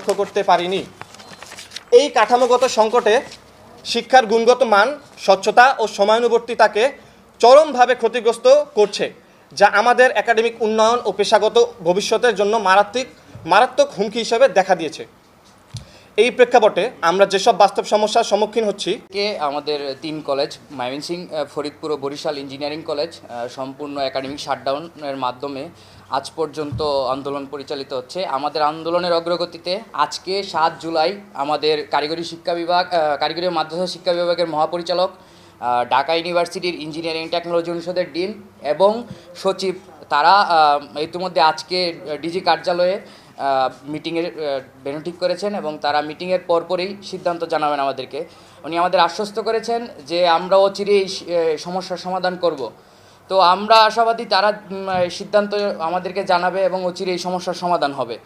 লক্ষ্য করতে পারিনি। এই কাঠামোগত সংকটে শিক্ষার গুণগত মান, স্বচ্ছতা ও সময়ানুবর্তিতাকে চরমভাবে ক্ষতিগ্রস্ত করছে, যা আমাদের একাডেমিক উন্নয়ন ও পেশাগত ভবিষ্যতের জন্য মারাত্মক মারাত্মক হুমকি হিসেবে দেখা দিয়েছে। এই প্রেক্ষাপটে আমরা যেসব বাস্তব সমস্যার সম্মুখীন হচ্ছি, কে আমাদের তিন কলেজ ময়মনসিং ফরিদপুর ও বরিশাল ইঞ্জিনিয়ারিং কলেজ সম্পূর্ণ একাডেমিক শাটডাউনের মাধ্যমে আজ পর্যন্ত আন্দোলন পরিচালিত হচ্ছে। আমাদের আন্দোলনের অগ্রগতিতে আজকে সাত জুলাই আমাদের কারিগরি শিক্ষা বিভাগ কারিগরি মাদ্রাসা শিক্ষা বিভাগের মহাপরিচালক ঢাকা ইউনিভার্সিটির ইঞ্জিনিয়ারিং টেকনোলজি অনুষদের ডিন এবং সচিব তারা ইতিমধ্যে আজকে ডিজি কার্যালয়ে মিটিংয়ের ভেন্যু ঠিক করেছেন এবং তারা মিটিংয়ের পরপরই সিদ্ধান্ত জানাবেন আমাদেরকে। উনি আমাদের আশ্বস্ত করেছেন যে আমরা অচিরেই এই সমস্যার সমাধান করব। তো আমরা আশাবাদী তারা সিদ্ধান্ত আমাদেরকে জানাবে এবং অচিরে এই সমস্যার সমাধান হবে।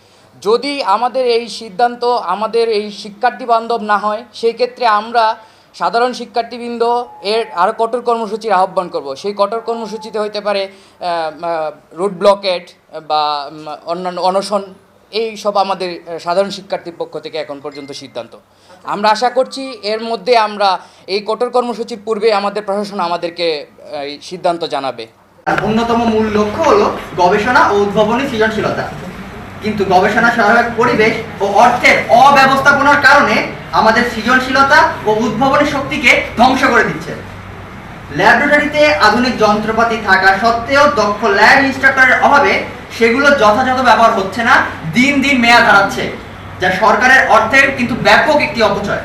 যদি আমাদের এই সিদ্ধান্ত আমাদের এই শিক্ষার্থী বান্ধব না হয়, সেই ক্ষেত্রে আমরা সাধারণ শিক্ষার্থীবৃন্দ এর আরও কঠোর কর্মসূচির আহ্বান করব। সেই কঠোর কর্মসূচিতে হইতে পারে রুট ব্লকেট বা অন্যান্য অনশন এই সব আমাদের সাধারণ শিক্ষার্থীর পক্ষ থেকে এখন পর্যন্ত সিদ্ধান্ত। আমরা আশা করছি এর মধ্যে আমরা এই কঠোর কর্মসূচির পূর্বে আমাদের প্রশাসন আমাদেরকে সিদ্ধান্ত জানাবে। অন্যতম মূল লক্ষ্য হলো গবেষণা ও উদ্ভাবনী সৃজনশীলতা। কিন্তু গবেষণা সহায়ক পরিবেশ ও অর্থের অব্যবস্থাপনার কারণে আমাদের সৃজনশীলতা ও উদ্ভাবনী শক্তিকে ধ্বংস করে দিচ্ছে। ল্যাবরেটরিতে আধুনিক যন্ত্রপাতি থাকা সত্ত্বেও দক্ষ ল্যাব ইনস্ট্রাক্টরের অভাবে সেগুলো যথাযথ ব্যবহার হচ্ছে না, দিন দিন মেয়াদ হারাচ্ছে, যা সরকারের অর্থের কিন্তু ব্যাপক একটি অপচয়।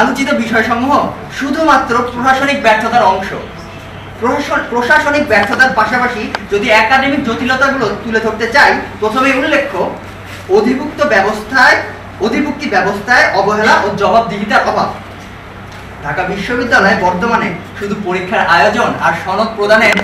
আলোচিত বিষয়সমূহ শুধুমাত্র প্রশাসনিক ব্যর্থতার অংশ। প্রশাসনিক ব্যর্থতার পাশাপাশি যদি একাডেমিক জটিলতাগুলো তুলে ধরতে চাই প্রথমে উল্লেখ্য, অধিভুক্ত ব্যবস্থায় অধিভুক্তি ব্যবস্থায় অবহেলা ও জবাবদিহিতার অভাব। ঢাকা বিশ্ববিদ্যালয় বর্তমানে শুধু পরীক্ষার আয়োজন আর সনদ প্রদানের